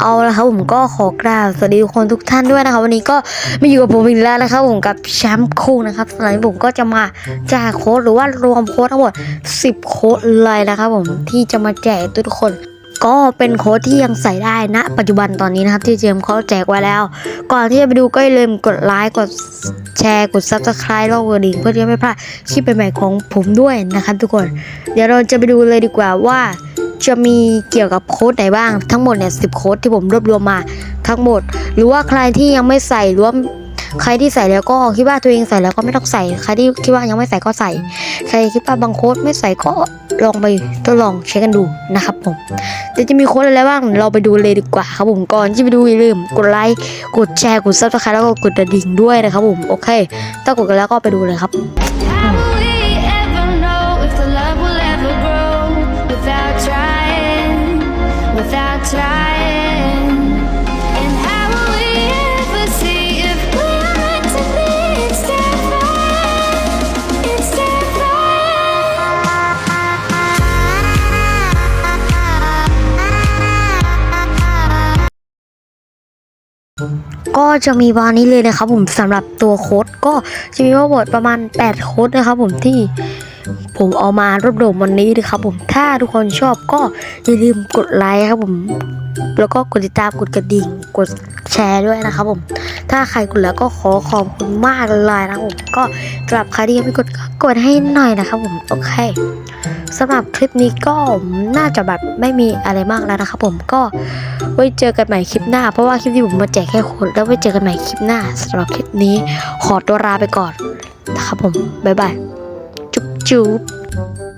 เอาละครับผมก็ขอกราบสวัสดีทุกคนทุกท่านด้วยนะครับ วันนี้ก็มาอยู่กับผมอีกแล้วนะครับผมกับแชมป์คุงนะครับสำหรับผมก็จะมาแจกโค้ดหรือว่ารวมโค้ดทั้งหมด 10 โค้ดเลยนะครับผมที่จะมาแจกทุกคน ก็เป็นโค้ดที่ยังใส่ได้นะปัจจุบันตอนนี้นะครับที่เจมเขาแจกไว้แล้ว ก่อนที่จะไปดูก็อย่าลืมกดไลค์กดแชร์กด subscribe แล้วก็กดดิ่งเพื่อที่จะไม่พลาดคลิปใหม่ๆของผมด้วยนะครับทุกคน เดี๋ยวเราจะไปดูเลยดีกว่าว่า จะมีเกี่ยวกับโค้ดไหนบ้างทั้งหมดเนี่ยสิโค้ดที่ผมรวบรวมมาทั้งหมด หรือว่าใครที่ยังไม่ใส่รว่าใครที่ใส่แล้วก็คิดว่าตัวเองใส่แล้วก็ไม่ต้องใส่ ใครที่คิดว่ายังไม่ใส่ก็ใส่ ใครคิดว่าบางโค้ดไม่ใส่ก็ลองไปทดลองเช็คกันดูนะครับผมเดี๋ยวจะมีโค้ดอะไรบ้างเราไปดูเลยดีกว่าครับผมก่อนที่ไปดูอย่าลืมกดไลค์กดแชร์กดซับสไครต์แล้วก็กดกระดิ่งด้วยนะครับผมโอเค ถ้ากดกันแล้วก็ไปดูเลยครับ ก็จะมีวานนี้เลยนะครับผมสำหรับตัวโค้ดก็จะมีว่าบทประมาณ 8 โค้ดนะครับผมที่ ผมเอามารวบรวมวันนี้นะครับผมถ้าทุกคนชอบก็อย่าลืมกดไลค์ครับผม แล้วก็กดติดตามกดกระดิ่ง กดแชร์ด้วยนะครับผม ถ้าใครกดแล้วก็ขอขอบคุณมากเลยนะครับผมก็สำหรับใครที่ยังไม่กดก็กดให้หน่อยนะครับผมโอเคสำหรับคลิปนี้ก็น่าจะแบบไม่มีอะไรมากแล้วนะครับผมก็ไว้เจอกันใหม่คลิปหน้า เพราะว่าคลิปที่ผมมาแจกแค่คนแล้วไว้เจอกันใหม่คลิปหน้าสำหรับคลิปนี้ขอตัวลาไปก่อนนะครับผมบ๊ายบาย จุ๊บจุ๊บ